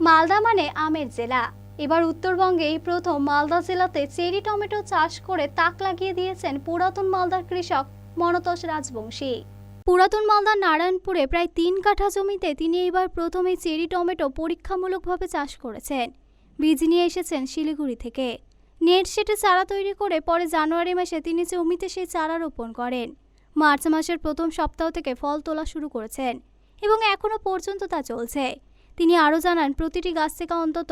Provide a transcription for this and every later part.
মালদা মানে আমের জেলা। এবার উত্তরবঙ্গে এই প্রথম মালদা জেলাতে চেরি টমেটো চাষ করে তাক লাগিয়ে দিয়েছেন পুরাতন মালদার কৃষক মনতোষ রাজবংশী। পুরাতন মালদার নারায়ণপুরে প্রায় তিন কাঠা জমিতে তিনি এবার প্রথমে চেরি টমেটো পরীক্ষামূলকভাবে চাষ করেছেন। বীজ নিয়ে এসেছেন শিলিগুড়ি থেকে। নেট সেটে চারা তৈরি করে পরে জানুয়ারি মাসে তিনি জমিতে সেই চারা রোপণ করেন। মার্চ মাসের প্রথম সপ্তাহ থেকে ফল তোলা শুরু করেছেন এবং এখনও পর্যন্ত তা চলছে। তিনি আরও জানান, প্রতিটি গাছ থেকে অন্তত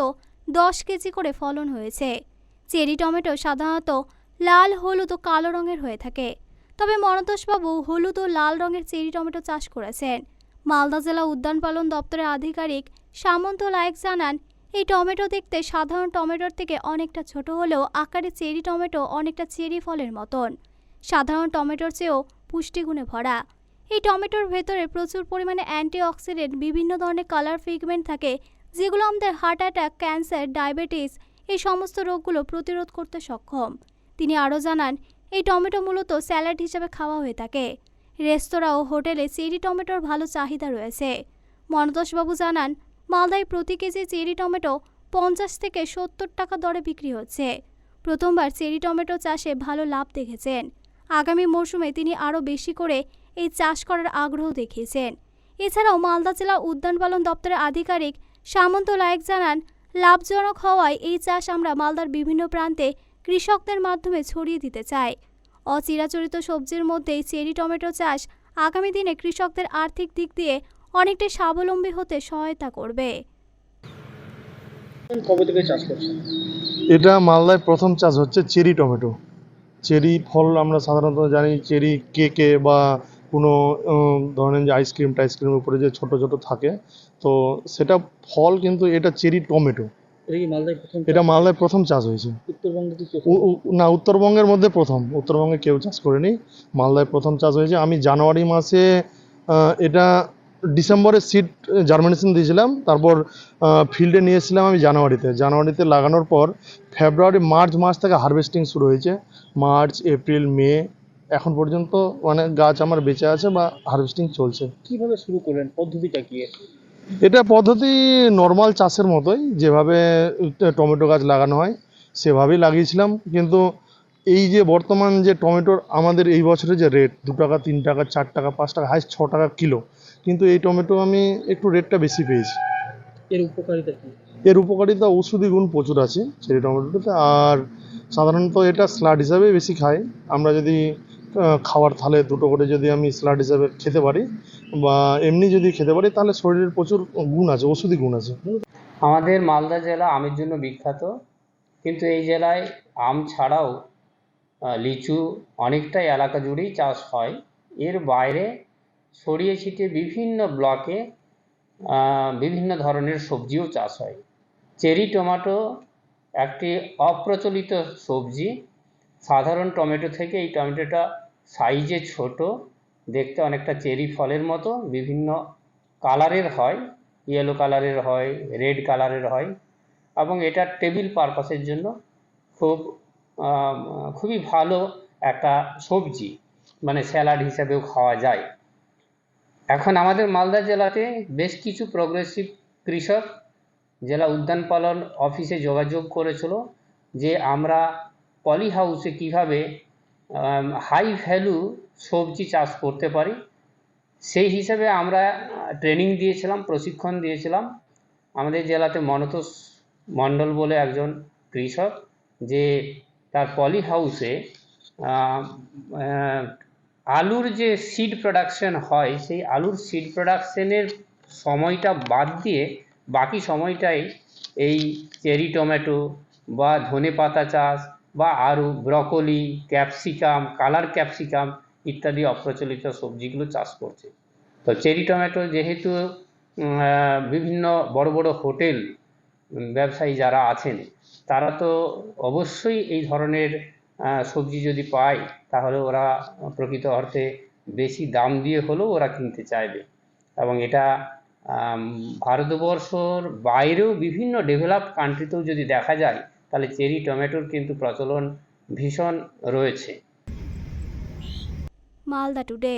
দশ কেজি করে ফলন হয়েছে। চেরি টমেটো সাধারণত লাল, হলুদ ও কালো রঙের হয়ে থাকে। তবে মনতোষবাবু হলুদ ও লাল রঙের চেরি টমেটো চাষ করেছেন। মালদা জেলা উদ্যান পালন দপ্তরের আধিকারিক সামন্ত লায়ক জানান, এই টমেটো দেখতে সাধারণ টমেটোর থেকে অনেকটা ছোট হলেও আকারে চেরি টমেটো অনেকটা চেরি ফলের মতন। সাধারণ টমেটোর চেয়েও পুষ্টিগুণে ভরা। এই টমেটোর ভেতরে প্রচুর পরিমাণে অ্যান্টিঅক্সিডেন্ট, বিভিন্ন ধরনের কালার পিগমেন্ট থাকে, যেগুলো আমাদের হার্ট অ্যাটাক, ক্যান্সার, ডায়াবেটিস, এই সমস্ত রোগগুলো প্রতিরোধ করতে সক্ষম। তিনি আরও জানান, এই টমেটো মূলত স্যালাড হিসেবে খাওয়া হয়ে থাকে। রেস্তোরাঁ ও হোটেলে চেরি টমেটোর ভালো চাহিদা রয়েছে। মনতোষবাবু জানান, মালদায় প্রতি কেজি চেরি টমেটো পঞ্চাশ থেকে সত্তর টাকা দরে বিক্রি হচ্ছে। প্রথমবার চেরি টমেটো চাষে ভালো লাভ দেখেছেন। আগামী মরশুমে তিনি আরও বেশি করে এই চাষ করার আগ্রহ দেখিয়েছেন। এছাড়াও মালদা জেলা উদ্যান পালন দপ্তরের আধিকারিক সামন্ত লায়ক জানান লাভজনক হওয়ায় এই চাষ আমরা মালদার বিভিন্ন প্রান্তে কৃষকদের মাধ্যমে ছড়িয়ে দিতে চাই। অচিরাচরিত সবজির মধ্যে চেরি টমেটো চাষ আগামী দিনে কৃষকদের আর্থিক দিক দিয়ে অনেকটাই স্বাবলম্বী হতে সহায়তা করবে। কবে থেকে চাষ করছেন? এটা মালদায় প্রথম চাষ হচ্ছে চেরি টমেটো। চেরি ফল আমরা সাধারণত জানি চেরি কেকে বা কোনো ধরনের যে আইসক্রিম টাইসক্রিমের উপরে যে ছোট ছোট থাকে। তো সেটা ফল কিন্তু এটা চেরি টমেটো। এটা মালদায় প্রথম এটা মালদায় প্রথম চাষ হয়েছে। না উত্তরবঙ্গের মধ্যে প্রথম। উত্তরবঙ্গে কেউ চাষ করেনি। মালদায় প্রথম চাষ হয়েছে। আমি জানুয়ারি মাসে এটা ডিসেম্বরে সিড জার্মিনেশন দিয়েছিলাম। তারপর ফিল্ডে নিয়ে এসেছিলাম আমি জানুয়ারিতে। জানুয়ারিতে লাগানোর পর ফেব্রুয়ারি মার্চ মাস থেকে হারভেস্টিং শুরু হয়েছে। মার্চ এপ্রিল মে এখন পর্যন্ত মানে গাছ আমার বেঁচে আছে বা হারভেস্টিং চলছে। কীভাবে শুরু করলেন? পদ্ধতিটা কি? এটা পদ্ধতি নর্মাল চাষের মতোই। যেভাবে টমেটো গাছ লাগানো হয় সেভাবেই লাগিয়েছিলাম। কিন্তু এই যে বর্তমান যে টমেটোর আমাদের এই বছরে যে রেট দু টাকা তিন টাকা চার টাকা পাঁচ টাকা হাইস্ট ছ টাকা কিলো কিন্তু এই টমেটো আমি একটু রেটটা বেশি পেয়েছি। এর উপকারিতা কি? এর উপকারিতা ঔষধি গুণ প্রচুর আছে চেরি টমেটোতে আর সাধারণত এটা স্লাড হিসাবে বেশি খাই। আমরা যদি খাওয়ার থালে দুটো করে যদি আমি স্লাড হিসাবে খেতে পারি বা এমনি যদি খেতে পারি তাহলে শরীরের প্রচুর গুণ আছে ওষুধি গুণ আছে। আমাদের মালদা জেলা আমের জন্য বিখ্যাত কিন্তু এই জেলায় আম ছাড়াও লিচু অনেকটাই এলাকা জুড়েই চাষ হয়। এর বাইরে ছড়িয়ে ছিটিয়ে বিভিন্ন ব্লকে বিভিন্ন ধরনের সবজিও চাষ হয়। চেরি, টমেটো একটি অপ্রচলিত সবজি। সাধারণ টমেটো থেকে এই টমেটোটা সাইজে ছোট, দেখতে অনেকটা চেরি ফলের মতো, বিভিন্ন কালারের হয়। ইয়েলো কালারের হয়, রেড কালারের হয় এবং এটা টেবিল পারপাসের জন্য খুব খুবই ভালো একটা সবজি মানে স্যালাড হিসাবেও খাওয়া যায়। এখন আমাদের মালদা জেলাতে বেশ কিছু প্রগ্রেসিভ কৃষক জেলা উদ্যান পালন অফিসে যোগাযোগ করেছিল যে আমরা পলি হাউসে কীভাবে হাই ভ্যালু সবজি চাষ করতে পারি। সেই হিসাবে আমরা ট্রেনিং দিয়েছিলাম, প্রশিক্ষণ দিয়েছিলাম। আমাদের জেলাতে মনতোষ মণ্ডল বলে একজন কৃষক যে তার পলি হাউসে আলুর যে সিড প্রোডাকশন হয়, সেই আলুর সিড প্রোডাকশনের সময়টা বাদ দিয়ে বাকি সময়টাই এই চেরি টমেটো বা ধনে পাতা চাষ বা আরও ব্রকলি, ক্যাপসিকাম, কালার ক্যাপসিকাম ইত্যাদি অপ্রচলিত সবজিগুলো চাষ করছে। তো চেরি টমেটো যেহেতু বিভিন্ন বড় বড় হোটেল ব্যবসায়ী যারা আছেন, তারা তো অবশ্যই এই ধরনের সবজি যদি পায়, তাহলে ওরা প্রকৃত অর্থে বেশি দাম দিয়ে হলেও ওরা কিনতে চাইবে। এবং এটা ভারতবর্ষর বাইরেও বিভিন্ন ডেভেলপ কান্ট্রিতেও যদি দেখা যায়, তাহলে চেরি, টমেটোর কিন্তু প্রচলন ভীষণ রয়েছে। মালদা টুডে